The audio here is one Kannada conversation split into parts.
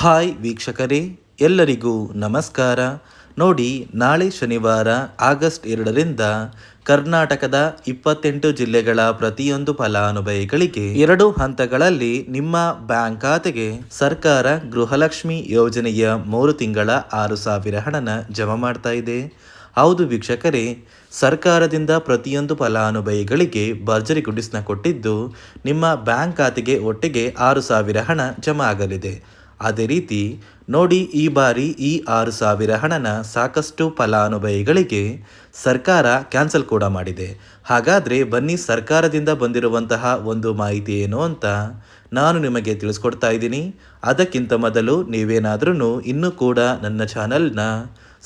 ಹಾಯ್ ವೀಕ್ಷಕರೇ, ಎಲ್ಲರಿಗೂ ನಮಸ್ಕಾರ. ನೋಡಿ, ನಾಳೆ ಶನಿವಾರ, ಆಗಸ್ಟ್ ಎರಡರಿಂದ ಕರ್ನಾಟಕದ ಇಪ್ಪತ್ತೆಂಟು ಜಿಲ್ಲೆಗಳ ಪ್ರತಿಯೊಂದು ಫಲಾನುಭವಿಗಳಿಗೆ ಎರಡು ಹಂತಗಳಲ್ಲಿ ನಿಮ್ಮ ಬ್ಯಾಂಕ್ ಖಾತೆಗೆ ಸರ್ಕಾರ ಗೃಹಲಕ್ಷ್ಮಿ ಯೋಜನೆಯ ಮೂರು ತಿಂಗಳ ಆರು ಸಾವಿರ ಹಣನ ಜಮಾ ಮಾಡ್ತಾ ಇದೆ. ಹೌದು ವೀಕ್ಷಕರೇ, ಸರ್ಕಾರದಿಂದ ಪ್ರತಿಯೊಂದು ಫಲಾನುಭವಿಗಳಿಗೆ ಭರ್ಜರಿ ಗುಡಿಸ್ನ ಕೊಟ್ಟಿದ್ದು ನಿಮ್ಮ ಬ್ಯಾಂಕ್ ಖಾತೆಗೆ ಒಟ್ಟಿಗೆ ಆರು ಸಾವಿರ ಹಣ ಜಮಾ ಆಗಲಿದೆ. ಅದೇ ರೀತಿ ನೋಡಿ ಈ ಬಾರಿ ಈ ಆರು ಸಾವಿರ ಹಣನ ಸಾಕಷ್ಟು ಫಲಾನುಭವಿಗಳಿಗೆ ಸರ್ಕಾರ ಕ್ಯಾನ್ಸಲ್ ಕೂಡ ಮಾಡಿದೆ. ಹಾಗಾದರೆ ಬನ್ನಿ ಸರ್ಕಾರದಿಂದ ಬಂದಿರುವಂತಹ ಒಂದು ಮಾಹಿತಿ ಏನು ಅಂತ ನಾನು ನಿಮಗೆ ತಿಳಿಸ್ಕೊಡ್ತಾ ಇದ್ದೀನಿ. ಅದಕ್ಕಿಂತ ಮೊದಲು ನೀವೇನಾದ್ರೂ ಇನ್ನೂ ಕೂಡ ನನ್ನ ಚಾನಲ್ನ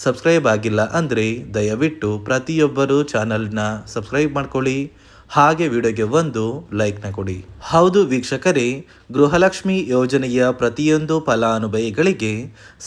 ಸಬ್ಸ್ಕ್ರೈಬ್ ಆಗಿಲ್ಲ ಅಂದರೆ ದಯವಿಟ್ಟು ಪ್ರತಿಯೊಬ್ಬರು ಚಾನಲ್ನ ಸಬ್ಸ್ಕ್ರೈಬ್ ಮಾಡ್ಕೊಳ್ಳಿ. ಹಾಗೆ ವಿಡಿಯೋಗೆ ಒಂದು ಲೈಕ್ನ ಕೊಡಿ. ಹೌದು ವೀಕ್ಷಕರೇ ಗೃಹಲಕ್ಷ್ಮಿ ಯೋಜನೆಯ ಪ್ರತಿಯೊಂದು ಫಲಾನುಭವಿಗಳಿಗೆ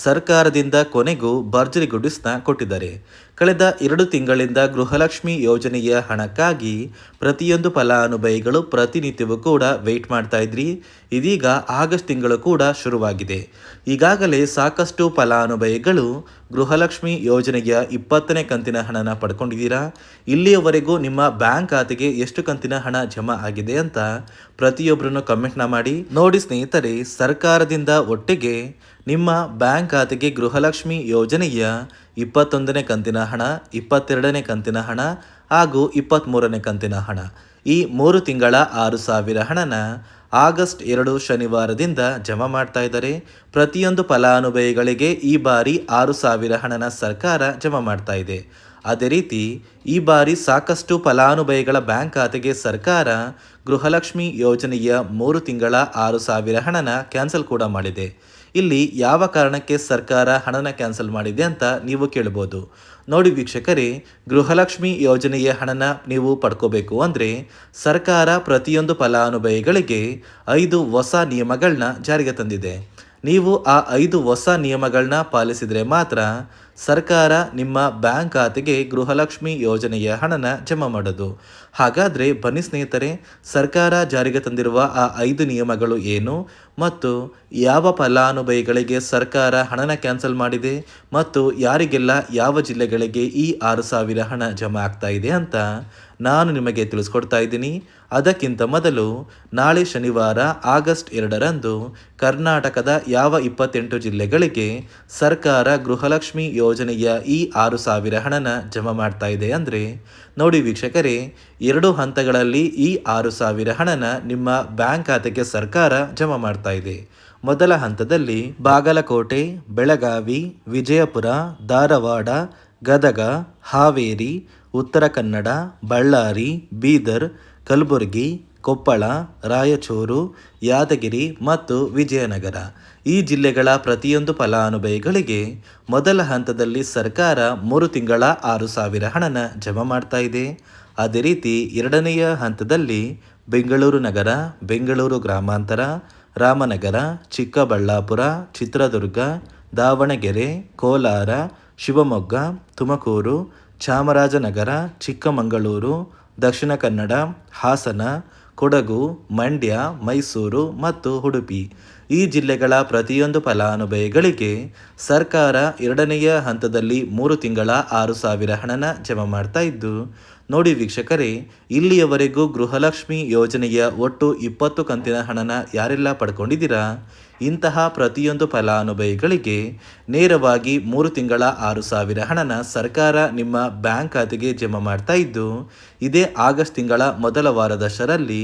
ಸರ್ಕಾರದಿಂದ ಕೊನೆಗೂ ಭರ್ಜರಿ ಗುಡಿಸ್ನ ಕೊಟ್ಟಿದ್ದಾರೆ. ಕಳೆದ ಎರಡು ತಿಂಗಳಿಂದ ಗೃಹಲಕ್ಷ್ಮಿ ಯೋಜನೆಯ ಹಣಕ್ಕಾಗಿ ಪ್ರತಿಯೊಂದು ಫಲಾನುಭವಿಗಳು ಪ್ರತಿನಿತ್ಯವೂ ಕೂಡ ವೆಯ್ಟ್ ಮಾಡ್ತಾ ಇದ್ರಿ. ಇದೀಗ ಆಗಸ್ಟ್ ತಿಂಗಳು ಕೂಡ ಶುರುವಾಗಿದೆ. ಈಗಾಗಲೇ ಸಾಕಷ್ಟು ಫಲಾನುಭವಿಗಳು ಗೃಹಲಕ್ಷ್ಮಿ ಯೋಜನೆಯ ಇಪ್ಪತ್ತನೇ ಕಂತಿನ ಹಣನ ಪಡ್ಕೊಂಡಿದ್ದೀರಾ? ಇಲ್ಲಿಯವರೆಗೂ ನಿಮ್ಮ ಬ್ಯಾಂಕ್ ಖಾತೆಗೆ ಎಷ್ಟು ಕಂತಿನ ಹಣ ಜಮಾ ಆಗಿದೆ ಅಂತ ಪ್ರತಿಯೊಬ್ಬರನ್ನು ಕಮೆಂಟ್ನ ಮಾಡಿ. ನೋಡಿ ಸ್ನೇಹಿತರೆ, ಸರ್ಕಾರದಿಂದ ಒಟ್ಟಿಗೆ ನಿಮ್ಮ ಬ್ಯಾಂಕ್ ಖಾತೆಗೆ ಗೃಹಲಕ್ಷ್ಮಿ ಯೋಜನೆಯ ಇಪ್ಪತ್ತೊಂದನೇ ಕಂತಿನ ಹಣ, ಇಪ್ಪತ್ತೆರಡನೇ ಕಂತಿನ ಹಣ ಹಾಗೂ ಇಪ್ಪತ್ತ್ಮೂರನೇ ಕಂತಿನ ಹಣ. ಈ ಮೂರು ತಿಂಗಳ ಆರು ಸಾವಿರ ಹಣನ ಆಗಸ್ಟ್ ಎರಡು ಶನಿವಾರದಿಂದ ಜಮಾ ಮಾಡ್ತಾ ಇದ್ದಾರೆ. ಪ್ರತಿಯೊಂದು ಫಲಾನುಭವಿಗಳಿಗೆ ಈ ಬಾರಿ ಆರು ಸಾವಿರ ಹಣನ ಸರ್ಕಾರ ಜಮಾ ಮಾಡ್ತಾ ಇದೆ. ಅದೇ ರೀತಿ, ಈ ಬಾರಿ ಸಾಕಷ್ಟು ಫಲಾನುಭವಿಗಳ ಬ್ಯಾಂಕ್ ಖಾತೆಗೆ ಸರ್ಕಾರ ಗೃಹಲಕ್ಷ್ಮಿ ಯೋಜನೆಯ ಮೂರು ತಿಂಗಳ ಆರು ಸಾವಿರ ಹಣನ ಕ್ಯಾನ್ಸಲ್ ಕೂಡ ಮಾಡಿದೆ. ಇಲ್ಲಿ ಯಾವ ಕಾರಣಕ್ಕೆ ಸರ್ಕಾರ ಹಣನ ಕ್ಯಾನ್ಸಲ್ ಮಾಡಿದೆ ಅಂತ ನೀವು ಕೇಳ್ಬೋದು. ನೋಡಿ ವೀಕ್ಷಕರೇ, ಗೃಹಲಕ್ಷ್ಮಿ ಯೋಜನೆಯ ಹಣನ ನೀವು ಪಡ್ಕೋಬೇಕು ಅಂದರೆ ಸರ್ಕಾರ ಪ್ರತಿಯೊಂದು ಫಲಾನುಭವಿಗಳಿಗೆ ಐದು ಹೊಸ ನಿಯಮಗಳನ್ನ ಜಾರಿಗೆ ತಂದಿದೆ. ನೀವು ಆ ಐದು ಹೊಸ ನಿಯಮಗಳನ್ನ ಪಾಲಿಸಿದರೆ ಮಾತ್ರ ಸರ್ಕಾರ ನಿಮ್ಮ ಬ್ಯಾಂಕ್ ಖಾತೆಗೆ ಗೃಹಲಕ್ಷ್ಮಿ ಯೋಜನೆಯ ಹಣನ ಜಮಾ ಮಾಡೋದು. ಹಾಗಾದರೆ ಬನ್ನಿ ಸ್ನೇಹಿತರೆ, ಸರ್ಕಾರ ಜಾರಿಗೆ ತಂದಿರುವ ಆ ಐದು ನಿಯಮಗಳು ಏನು? ಮತ್ತು ಯಾವ ಫಲಾನುಭವಿಗಳಿಗೆ ಸರ್ಕಾರ ಹಣನ ಕ್ಯಾನ್ಸಲ್ ಮಾಡಿದೆ? ಮತ್ತು ಯಾರಿಗೆಲ್ಲ ಯಾವ ಜಿಲ್ಲೆಗಳಿಗೆ ಈ ಆರು ಸಾವಿರ ಹಣ ಜಮಾ ಆಗ್ತಾ ಇದೆ ಅಂತ ನಾನು ನಿಮಗೆ ತಿಳಿಸ್ಕೊಡ್ತಾ ಇದ್ದೀನಿ. ಅದಕ್ಕಿಂತ ಮೊದಲು ನಾಳೆ ಶನಿವಾರ ಆಗಸ್ಟ್ ಎರಡರಂದು ಕರ್ನಾಟಕದ ಯಾವ ಇಪ್ಪತ್ತೆಂಟು ಜಿಲ್ಲೆಗಳಿಗೆ ಸರ್ಕಾರ ಗೃಹಲಕ್ಷ್ಮಿ ಯೋಜನೆಯ ಈ ಆರು ಸಾವಿರ ಹಣನ ಜಮಾ ಮಾಡ್ತಾ ಇದೆ ಅಂದರೆ, ನೋಡಿ ವೀಕ್ಷಕರೇ, ಎರಡು ಹಂತಗಳಲ್ಲಿ ಈ ಆರು ಸಾವಿರ ಹಣನ ನಿಮ್ಮ ಬ್ಯಾಂಕ್ ಖಾತೆಗೆ ಸರ್ಕಾರ ಜಮಾ ಮಾಡ್ತಾ ಇದೆ. ಮೊದಲ ಹಂತದಲ್ಲಿ ಬಾಗಲಕೋಟೆ, ಬೆಳಗಾವಿ, ವಿಜಯಪುರ, ಧಾರವಾಡ, ಗದಗ, ಹಾವೇರಿ, ಉತ್ತರ ಕನ್ನಡ, ಬಳ್ಳಾರಿ, ಬೀದರ್ ಕಲಬುರಗಿ, ಕೊಪ್ಪಳ, ರಾಯಚೂರು, ಯಾದಗಿರಿ ಮತ್ತು ವಿಜಯನಗರ. ಈ ಜಿಲ್ಲೆಗಳ ಪ್ರತಿಯೊಂದು ಫಲಾನುಭವಿಗಳಿಗೆ ಮೊದಲ ಹಂತದಲ್ಲಿ ಸರ್ಕಾರ ಮೂರು ತಿಂಗಳ ಆರು ಸಾವಿರ ಹಣನ ಜಮಾ ಮಾಡ್ತಾ ಇದೆ. ಅದೇ ರೀತಿ ಎರಡನೆಯ ಹಂತದಲ್ಲಿ ಬೆಂಗಳೂರು ನಗರ, ಬೆಂಗಳೂರು ಗ್ರಾಮಾಂತರ, ರಾಮನಗರ, ಚಿಕ್ಕಬಳ್ಳಾಪುರ, ಚಿತ್ರದುರ್ಗ, ದಾವಣಗೆರೆ, ಕೋಲಾರ, ಶಿವಮೊಗ್ಗ, ತುಮಕೂರು, ಚಾಮರಾಜನಗರ, ಚಿಕ್ಕಮಗಳೂರು ದಕ್ಷಿಣ ಕನ್ನಡ ಹಾಸನ ಕೊಡಗು ಮಂಡ್ಯ ಮೈಸೂರು ಮತ್ತು ಉಡುಪಿ. ಈ ಜಿಲ್ಲೆಗಳ ಪ್ರತಿಯೊಂದು ಫಲಾನುಭವಿಗಳಿಗೆ ಸರ್ಕಾರ ಎರಡನೆಯ ಹಂತದಲ್ಲಿ ಮೂರು ತಿಂಗಳ ಆರು ಸಾವಿರ ಹಣನ ಜಮಾ ಮಾಡ್ತಾ ಇದ್ದು, ನೋಡಿ ವೀಕ್ಷಕರೇ, ಇಲ್ಲಿಯವರೆಗೂ ಗೃಹಲಕ್ಷ್ಮಿ ಯೋಜನೆಯ ಒಟ್ಟು ಇಪ್ಪತ್ತು ಕಂತಿನ ಹಣನ ಯಾರೆಲ್ಲ ಪಡ್ಕೊಂಡಿದ್ದೀರಾ? ಇಂತಹ ಪ್ರತಿಯೊಂದು ಫಲಾನುಭವಿಗಳಿಗೆ ನೇರವಾಗಿ ಮೂರು ತಿಂಗಳ ಆರು ಸಾವಿರ ಹಣನ ಸರ್ಕಾರ ನಿಮ್ಮ ಬ್ಯಾಂಕ್ ಖಾತೆಗೆ ಜಮಾ ಮಾಡ್ತಾ ಇದ್ದು, ಇದೇ ಆಗಸ್ಟ್ ತಿಂಗಳ ಮೊದಲ ವಾರದಷ್ಟರಲ್ಲಿ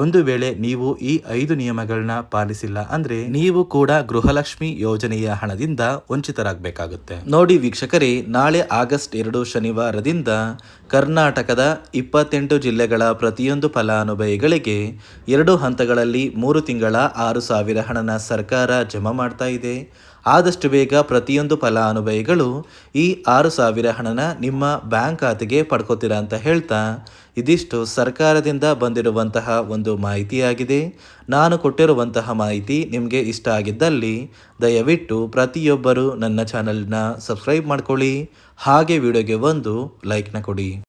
ಒಂದು ವೇಳೆ ನೀವು ಈ ಐದು ನಿಯಮಗಳನ್ನ ಪಾಲಿಸಿಲ್ಲ ಅಂದ್ರೆ ನೀವು ಕೂಡ ಗೃಹಲಕ್ಷ್ಮಿ ಯೋಜನೆಯ ಹಣದಿಂದ ವಂಚಿತರಾಗಬೇಕಾಗುತ್ತೆ. ನೋಡಿ ವೀಕ್ಷಕರೇ, ನಾಳೆ ಆಗಸ್ಟ್ ಎರಡು ಶನಿವಾರದಿಂದ ಕರ್ನಾಟಕದ ಇಪ್ಪತ್ತೆಂಟು ಜಿಲ್ಲೆಗಳ ಪ್ರತಿಯೊಂದು ಫಲಾನುಭವಿಗಳಿಗೆ ಎರಡು ಹಂತಗಳಲ್ಲಿ ಮೂರು ತಿಂಗಳ ಆರು ಸಾವಿರ ಹಣನ ಸರ್ಕಾರ ಜಮಾ ಮಾಡ್ತಾ ಇದೆ. ಆದಷ್ಟು ಬೇಗ ಪ್ರತಿಯೊಂದು ಫಲಾನುಭವಿಗಳು ಈ ಆರು ಸಾವಿರ ಹಣನ ನಿಮ್ಮ ಬ್ಯಾಂಕ್ ಖಾತೆಗೆ ಪಡ್ಕೋತೀರಾ ಅಂತ ಹೇಳ್ತಾ ಇದಿಷ್ಟು ಸರ್ಕಾರದಿಂದ ಬಂದಿರುವಂತಹ ಒಂದು ಮಾಹಿತಿಯಾಗಿದೆ. ನಾನು ಕೊಟ್ಟಿರುವಂತಹ ಮಾಹಿತಿ ನಿಮಗೆ ಇಷ್ಟ ಆಗಿದ್ದಲ್ಲಿ ದಯವಿಟ್ಟು ಪ್ರತಿಯೊಬ್ಬರು ನನ್ನ ಚಾನಲ್ನ ಸಬ್ಸ್ಕ್ರೈಬ್ ಮಾಡ್ಕೊಳ್ಳಿ. ಹಾಗೆ ವಿಡಿಯೋಗೆ ಒಂದು ಲೈಕ್ನ ಕೊಡಿ.